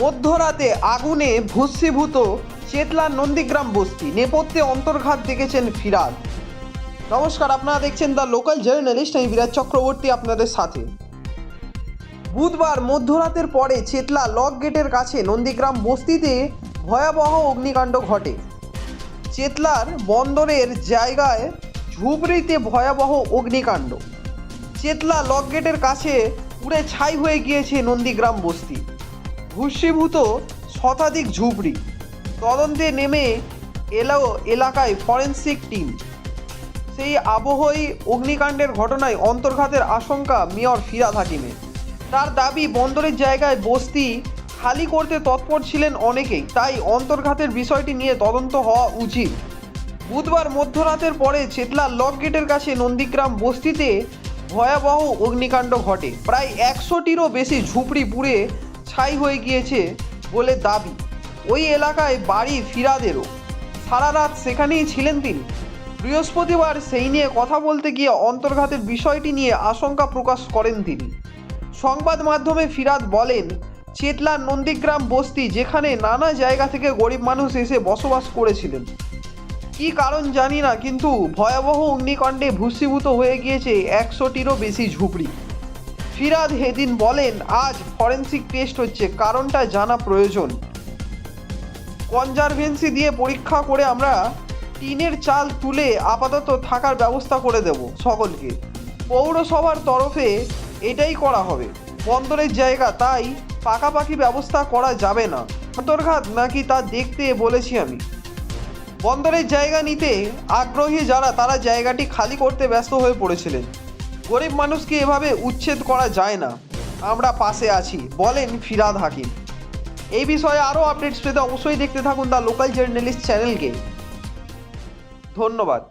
মধ্যরাতে আগুনে ভস্মীভূত চেতলা নন্দীগ্রাম বস্তি। নেপথ্যে অন্তর্ঘাত দেখেছেন ফিরাদ। নমস্কার, আপনারা দেখছেন দ্য লোকাল জার্নালিস্ট। আমি বিরাজ চক্রবর্তী আপনাদের সাথে। বুধবার মধ্যরাতের পরে চেতলা লক গেটের কাছে নন্দীগ্রাম বস্তিতে ভয়াবহ অগ্নিকাণ্ড ঘটে। চেতলার বন্দরের জায়গায় ঝুবড়িতে ভয়াবহ অগ্নিকাণ্ড। চেতলা লক গেটের কাছে পুড়ে ছাই হয়ে গিয়েছে নন্দীগ্রাম বস্তি। ভূষীভূত শতাধিক ঝুপড়ি। তদন্তে নেমে এলো, এলাকায় ফরেন্সিক টিম। সেই আবহই অগ্নিকাণ্ডের ঘটনায় অন্তর্ঘাতের আশঙ্কা মেয়র ফিরাদ হাকিমের। তার দাবি, বন্দরের জায়গায় বস্তি খালি করতে তৎপর ছিলেন অনেকেই, তাই অন্তর্ঘাতের বিষয়টি নিয়ে তদন্ত হওয়া উচিত। বুধবার মধ্যরাতের পরে চেতলা লক গেটের কাছে নন্দীগ্রাম বস্তিতে ভয়াবহ অগ্নিকাণ্ড ঘটে। প্রায় একশোটিরও বেশি ঝুপড়ি পুড়ে ছাই হয়ে গিয়েছে বলে দাবি। ওই এলাকায় বাড়ি ফিরাদেরও। সারা রাত সেখানেই ছিলেন তিনি। বৃহস্পতিবার সেই নিয়ে কথা বলতে গিয়ে অন্তর্ঘাতের বিষয়টি নিয়ে আশঙ্কা প্রকাশ করেন তিনি। সংবাদ মাধ্যমে ফিরাদ বলেন চেতলার নন্দীগ্রাম বস্তি যেখানে নানা জায়গা থেকে গরিব মানুষ এসে বসবাস করেছিলেন। কি কারণ জানি না, কিন্তু ভয়াবহ অগ্নিকাণ্ডে ভূষীভূত হয়ে গিয়েছে একশোটিরও বেশি ঝুপড়ি। ফিরাদ হেদিন বলেন, আজ ফরেন্সিক টেস্ট হচ্ছে, কারণটা জানা প্রয়োজন। কনজারভেন্সি দিয়ে পরীক্ষা করে আমরা টিনের চাল তুলে আপাতত থাকার ব্যবস্থা করে দেব সকলকে। পৌরসভার তরফে এটাই করা হবে। বন্দরের জায়গা, তাই পাকাপাকি ব্যবস্থা করা যাবে না। অন্তর্ঘাত নাকি তা দেখতে বলেছি আমি। বন্দরের জায়গা নিতে আগ্রহী যারা, তারা জায়গাটি খালি করতে ব্যস্ত হয়ে পড়েছিলেন। গরিব মানুষকে এভাবে উচ্ছেদ করা যায় না। আমরা পাশে আছি, বলেন ফিরাদ হাকিম। এই বিষয়ে আরও আপডেটস পেতে অবশ্যই দেখতে থাকুন দ্য লোকাল জার্নালিস্ট চ্যানেলকে। ধন্যবাদ।